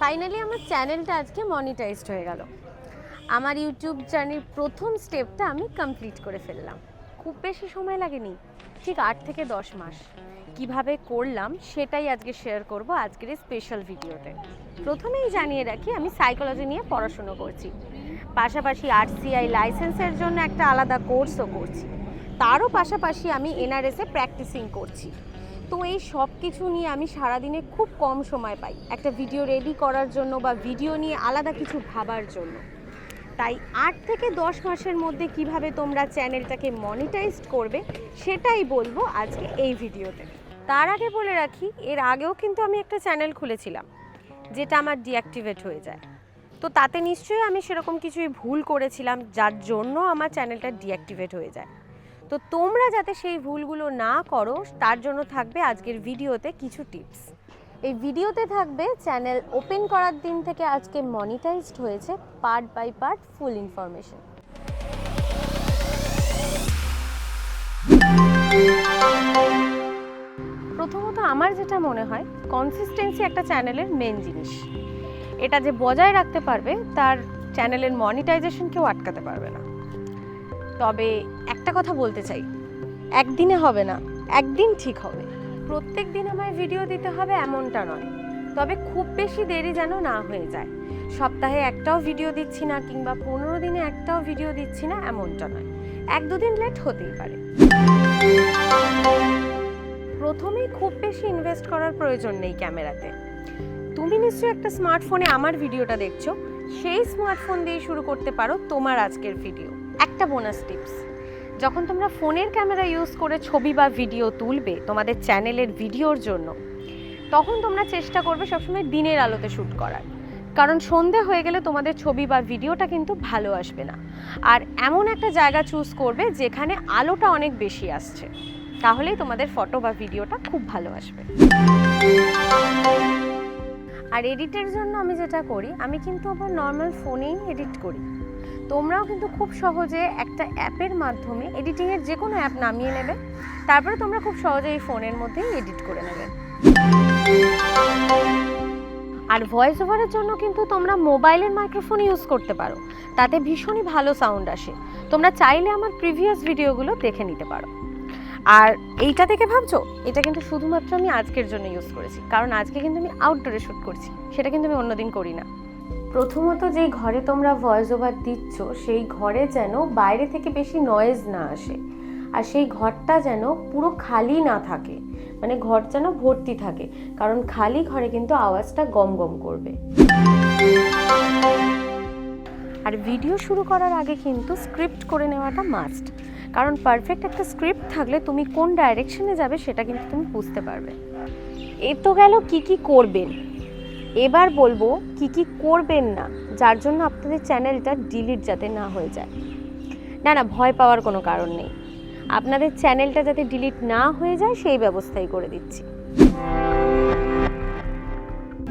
Finally আমার চ্যানেলটা আজকে মনিটাইজড হয়ে গেল। আমার ইউটিউব জার্নির প্রথম স্টেপটা আমি কমপ্লিট করে ফেললাম। খুব বেশি সময় লাগেনি, ঠিক আট থেকে দশ মাস। কীভাবে করলাম সেটাই আজকে শেয়ার করব আজকের এই স্পেশাল ভিডিওতে প্রথমেই জানিয়ে রাখি, আমি সাইকোলজি নিয়ে পড়াশুনো করছি। পাশাপাশি আরসিআই লাইসেন্সের জন্য একটা আলাদা কোর্সও করছি। তারও পাশাপাশি আমি এনআরএসে প্র্যাকটিসিং করছি। তো এই সব কিছু নিয়ে আমি সারাদিনে খুব কম সময় পাই। একটা ভিডিও রেডি করার জন্য বা ভিডিও নিয়ে আলাদা কিছু ভাবার জন্য। তাই আট থেকে দশ মাসের মধ্যে কীভাবে তোমরা চ্যানেলটাকে মনিটাইজড করবে, সেটাই বলব আজকে এই ভিডিওতে তার আগে বলে রাখি, এর আগেও কিন্তু আমি একটা চ্যানেল খুলেছিলাম, যেটা আমার ডিঅ্যাক্টিভেট হয়ে যায়। তো তাতে নিশ্চয়ই আমি সেরকম কিছুই ভুল করেছিলাম, যার জন্য আমার চ্যানেলটা ডিঅ্যাক্টিভেট হয়ে যায়। তো তোমরা যাতে সেই ভুলগুলো না করো, তার জন্য থাকবে আজকের ভিডিওতে কিছু টিপস। এই ভিডিওতে থাকবে চ্যানেল ওপেন করার দিন থেকে আজকে মনিটাইজড হয়েছে part by part full information. প্রথমত আমার যেটা মনে হয় কনসিস্টেন্সি একটা চ্যানেলের মেন জিনিস। এটা যে বজায় রাখতে পারবে, তার চ্যানেলের মনিটাইজেশন কেউ আটকাতে পারবে না। তবে একটা কথা বলতে চাই। একদিনে হবে না, একদিন ঠিক হবে। প্রত্যেক দিন আমায় ভিডিও দিতে হবে এমনটা নয়। তবে খুব বেশি দেরি যেন না হয়ে যায়। সপ্তাহে একটাও ভিডিও দিচ্ছি না কিংবা পনেরো দিনে একটাও ভিডিও দিচ্ছি না এমনটা নয়। এক দুদিন লেট হতেই পারে। প্রথমেই খুব বেশি ইনভেস্ট করার প্রয়োজন নেই ক্যামেরাতে। তুমি নিশ্চয়ই একটা স্মার্টফোনে আমার ভিডিওটা দেখছ। সেই স্মার্টফোন দিয়ে শুরু করতে পারো তোমার আজকের ভিডিও একটা বোনাস টিপস যখন তোমরা ফোনের ক্যামেরা ইউজ করে ছবি বা ভিডিও তুলবে তোমাদের চ্যানেলের ভিডিওর জন্য, তখন তোমরা চেষ্টা করবে সবসময় দিনের আলোতে শ্যুট করার। কারণ সন্ধে হয়ে গেলে তোমাদের ছবি বা ভিডিওটা কিন্তু ভালো আসবে না। আর এমন একটা জায়গা চুজ করবে যেখানে আলোটা অনেক বেশি আসছে। তাহলেই তোমাদের ফটো বা ভিডিওটা খুব ভালো আসবে। আর এডিটের জন্য আমি যেটা করি, আমি কিন্তু আমার নর্মাল ফোনেই এডিট করি। তোমরাও কিন্তু খুব সহজে একটা অ্যাপের মাধ্যমে এডিটিংয়ের যে কোনো অ্যাপ নামিয়ে নেবে। তারপরে তোমরা খুব সহজে এই ফোনের মধ্যেই এডিট করে নেবে। আর ভয়েস ওভারের জন্য কিন্তু তোমরা মোবাইলের মাইক্রোফোন ইউজ করতে পারো। তাতে ভীষণই ভালো সাউন্ড আসে। তোমরা চাইলে আমার প্রিভিয়াস ভিডিওগুলো দেখে নিতে পারো। আর এইটা দেখে ভাবছ? এটা কিন্তু শুধুমাত্র আমি আজকের জন্য ইউজ করেছি। কারণ আজকে কিন্তু আমি আউটডোরে শ্যুট করছি। সেটা কিন্তু আমি অন্যদিন করি না। প্রথমত যেই ঘরে তোমরা ভয়েস ওভার দিচ্ছ, সেই ঘরে যেন বাইরে থেকে বেশি নয়েজ না আসে। আর সেই ঘরটা যেন পুরো খালি না থাকে মানে ঘর যেন ভর্তি থাকে, কারণ খালি ঘরে কিন্তু আওয়াজটা গম গম করবে। আর ভিডিও শুরু করার আগে কিন্তু স্ক্রিপ্ট করে নেওয়াটা মাস্ট কারণ পারফেক্ট একটা স্ক্রিপ্ট থাকলে তুমি কোন ডাইরেকশনে যাবে সেটা কিন্তু তুমি বুঝতে পারবে। এ তো গেল কি কি করবেন। এবার বলব কি কি করবেন না, যার জন্য আপনাদের চ্যানেলটা ডিলিট যাতে না হয়ে যায়। না না, ভয় পাওয়ার কোনো কারণ নেই। আপনাদের চ্যানেলটা যাতে ডিলিট না হয়ে যায়, সেই ব্যবস্থাই করে দিচ্ছি।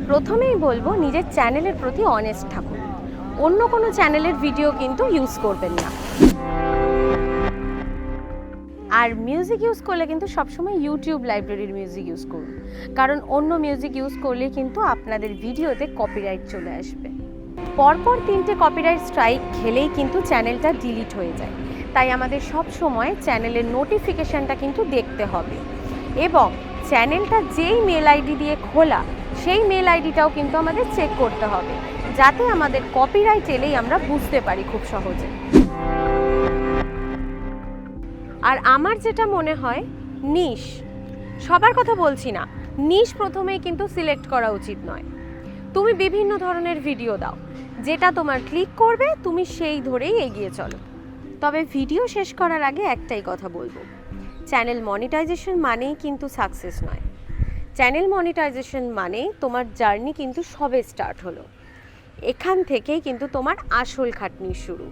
প্রথমেই বলব, নিজের চ্যানেলের প্রতি অনেস্ট থাকুন। অন্য কোনো চ্যানেলের ভিডিও কিন্তু ইউজ করবেন না। আর মিউজিক ইউজ করলে কিন্তু সবসময় ইউটিউব লাইব্রেরির মিউজিক ইউজ করুন। কারণ অন্য মিউজিক ইউজ করলে কিন্তু আপনাদের ভিডিওতে কপিরাইট চলে আসবে। পরপর তিনটে কপিরাইট স্ট্রাইক খেলেই কিন্তু চ্যানেলটা ডিলিট হয়ে যায়। তাই আমাদের সব সময় চ্যানেলের নোটিফিকেশানটা কিন্তু দেখতে হবে। এবং চ্যানেলটা যেই মেল আইডি দিয়ে খোলা, সেই মেল আইডিটাও কিন্তু আমাদের চেক করতে হবে। যাতে আমাদের কপিরাইট এলেই আমরা বুঝতে পারি খুব সহজে। আর আমার যেটা মনে হয়, নিশ। সবার কথা বলছি না। নিশ প্রথমেই কিন্তু সিলেক্ট করা উচিত নয়। তুমি বিভিন্ন ধরনের ভিডিও দাও। যেটা তোমার ক্লিক করবে, তুমি সেই ধরেই এগিয়ে চলো। তবে ভিডিও শেষ করার আগে একটাই কথা বলব। চ্যানেল মনিটাইজেশন মানেই কিন্তু সাকসেস নয়। চ্যানেল মনিটাইজেশন মানে তোমার জার্নি কিন্তু সবে স্টার্ট হলো। এখান থেকেই কিন্তু তোমার আসল খাটনি শুরু।